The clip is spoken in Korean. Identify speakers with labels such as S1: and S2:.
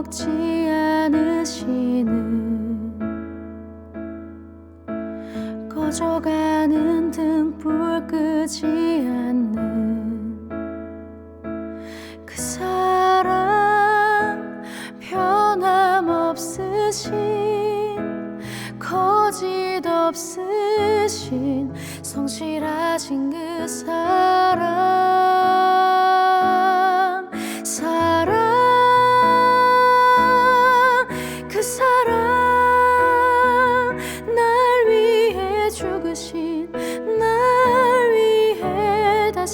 S1: 때 꺾지 않으시는 꺼져가는 등불 끄지 않는 그 사랑 변함없으신 거짓 없으신 성실하신 그 사랑